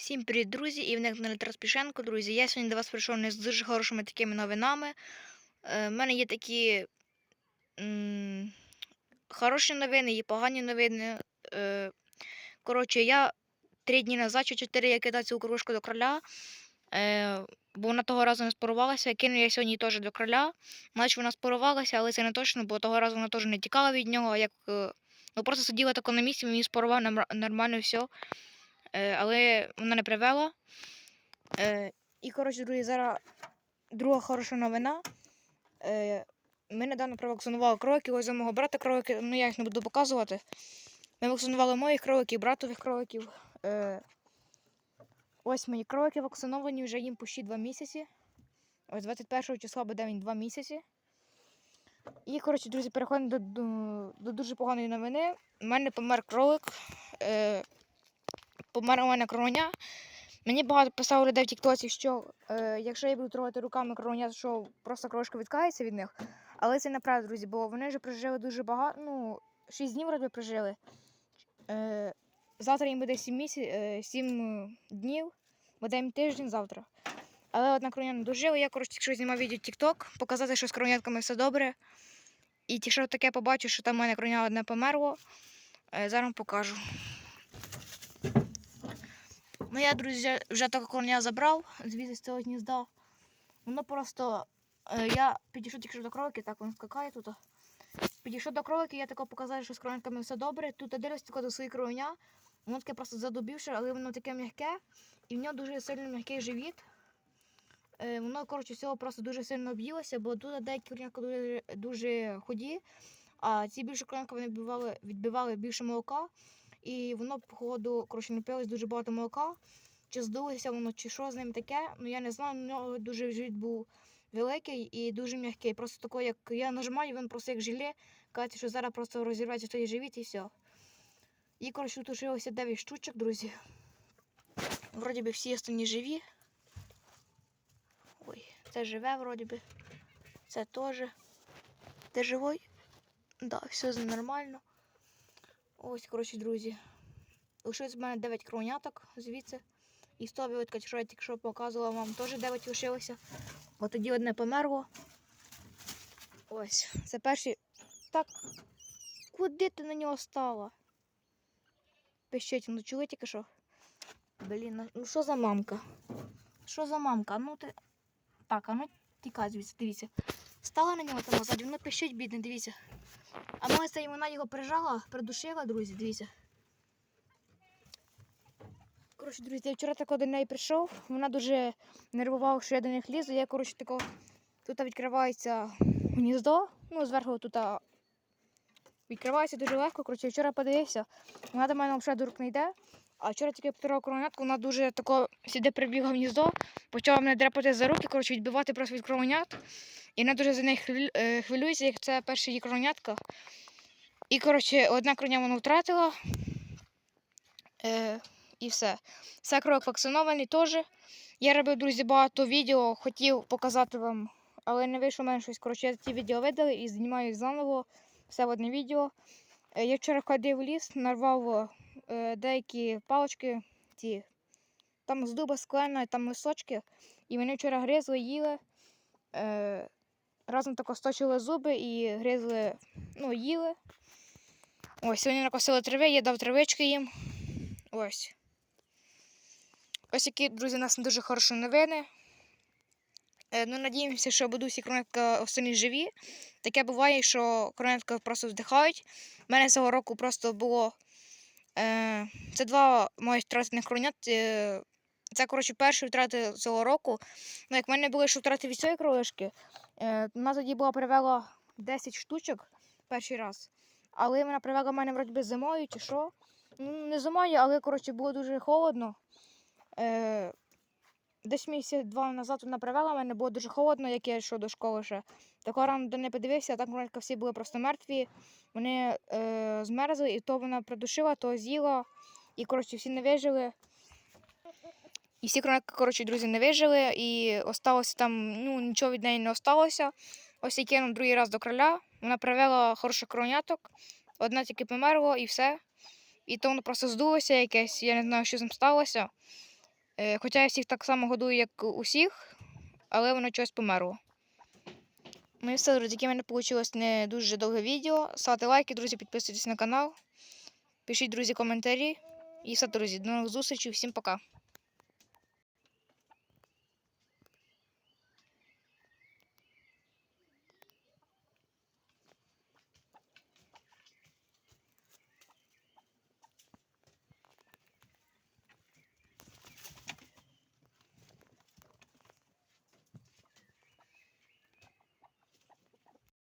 Всім привіт, друзі! І вник на Тарас Пішенко, друзі. Я сьогодні до вас прийшов не з дуже хорошими такими новинами. Е, в мене є такі м, хороші новини і погані новини. Е, коротше, я три дні назад чи чотири я кидав цю кружку до короля. Е, бо вона того разу не спорувалася. Кинув я сьогодні теж до короля. Наче вона спорувалася, але це не точно, бо того разу вона теж не тікала від нього. Як, е, ну, просто сиділа тако на місці, мені спорував нормально все. Е, але вона не привела. Е, і, коротше, друзі, зараз друга хороша новина. Е, ми недавно провакцинували кроликів, ось за мого брата кролики, ну я їх не буду показувати. Ми вакцинували моїх кроликів, братових кроликів. Ось мої кролики вакциновані, вже їм почти 2 місяці. Ось 21 числа буде він 2 місяці. І, коротше, друзі, переходимо до, до, до дуже поганої новини. У мене помер кролик. Мене кроня. Мені багато писало людей в Тіктоці, що е, якщо я буду трогати руками кроня, що просто крошка відкається від них. Але це неправда, друзі, бо вони вже прожили дуже багато, ну, 6 днів вроде прожили. Е, завтра їм буде 7, місяць, е, 7 днів, буде їм тиждень завтра. Але одна кроня не дожила. Я, коротше, якщо знімав відео TikTok, показати, що з кронятками все добре. І ті, що таке побачу, що там у мене кроня одне померло, е, зараз покажу. Ну, я, друзі, вже того коня забрав звідси з цього гнізда. Воно просто. Е, я підійшов тільки до кролики, так він скакає тут. Підійшов до кролики, я тако показав, що з кроликами все добре. Тут я дивлюсь тако до своїх кровеня. Воно таке просто задубівше, але воно таке м'яке. І в нього дуже сильно м'який живіт. Е, воно, коротше, всього просто дуже сильно об'їлося, бо тут деякі кров'янка дуже, дуже ході, а ці більше кров'янка вони відбивали, відбивали більше молока. І воно, походу, коротше, напилось дуже багато молока. Чи здулося воно, чи що з ним таке. Ну я не знаю, у нього дуже живіт був великий і дуже м'який. Просто тако, як я нажимаю, він просто як желе. Кажуть, що зараз просто розірветься той живіт і все. І, коротше, тут лишилося 9 штучок, друзі. Вроді би всі останні живі. Ой, це живе, вроді би. Це теж. Ти живой? Да, все нормально. Ось, коротше, друзі. Лишилось в мене 9 кроняток звідси. І 100 вилитка, що я що показувала вам, теж 9 лишилося. Бо тоді одне померло. Ось, це перший. Так. Куди ти на нього стала? Пищить, ну чули тільки що? Блін, ну- ну що за мамка? Що за мамка? Ну ти. Так, а ну тікай звідси, дивіться. Стала на нього там назад, воно пищить, бідне, дивіться. А моя цей вона його прижала, придушила, друзі, дивіться. Коротше, друзі, я вчора тако до неї прийшов. Вона дуже нервувала, що я до них лізу. Я, коротше, тако тут відкривається гніздо. Ну, зверху тут відкривається дуже легко. Коротше, вчора подивився. Вона до мене взагалі до рук не йде. А вчора тільки повторила коронятку, вона дуже тако сюди прибігла в гніздо, почала мене дряпати за руки, коротше, відбивати просто від коронят. І вона дуже за неї е, хвилюється, як це перша її коронятка. І, коротше, одна кроня вона втратила. Е, і все. Все крок вакцинований теж. Я робив, друзі, багато відео, хотів показати вам, але не вийшло мене щось. Коротше, я ті відео видали і знімаю заново все в одне відео. Е, я вчора ходив в ліс, нарвав е, деякі палочки, ті, там з дуба склена, там лисочки. І вони вчора гризли, їли. Е, разом тако сточили зуби і гризли, ну, їли. Ось, сьогодні накосили трави, я дав травички їм. Ось. Ось які, друзі, у нас не дуже хороші новини. Е, ну, надіємося, що будуть всі кронетка останні живі. Таке буває, що кронетка просто здихають. У мене цього року просто було. Е, це два моїх втратених кронят. Е, це, коротше, перші втрати цього року. Ну, як в мене були що втрати від цієї кролишки, е, вона тоді була привела 10 штучок перший раз. Але вона привела мене вроді зимою чи що. Ну, не зимою, але коротше було дуже холодно. Десь місяць два назад вона привела мене, було дуже холодно, як я йшов до школи ще. Такого рано до неї подивився, а так вроді всі були просто мертві. Вони е, змерзли, і то вона придушила, то з'їла. І коротше всі не вижили. І всі коротше, друзі, не вижили, і осталося там, ну, нічого від неї не осталося. Ось я кинув другий раз до короля. Вона привела хороших кроняток, одна тільки померла і все. І то воно просто здулося якесь, я не знаю, що з ним сталося. Е, хоча я всіх так само годую, як усіх, але воно чогось померло. Ну і все, друзі, яке в мене вийшло не дуже довге відео. Ставте лайки, друзі, підписуйтесь на канал. Пишіть, друзі, коментарі. І все, друзі, до нових зустрічей, всім пока.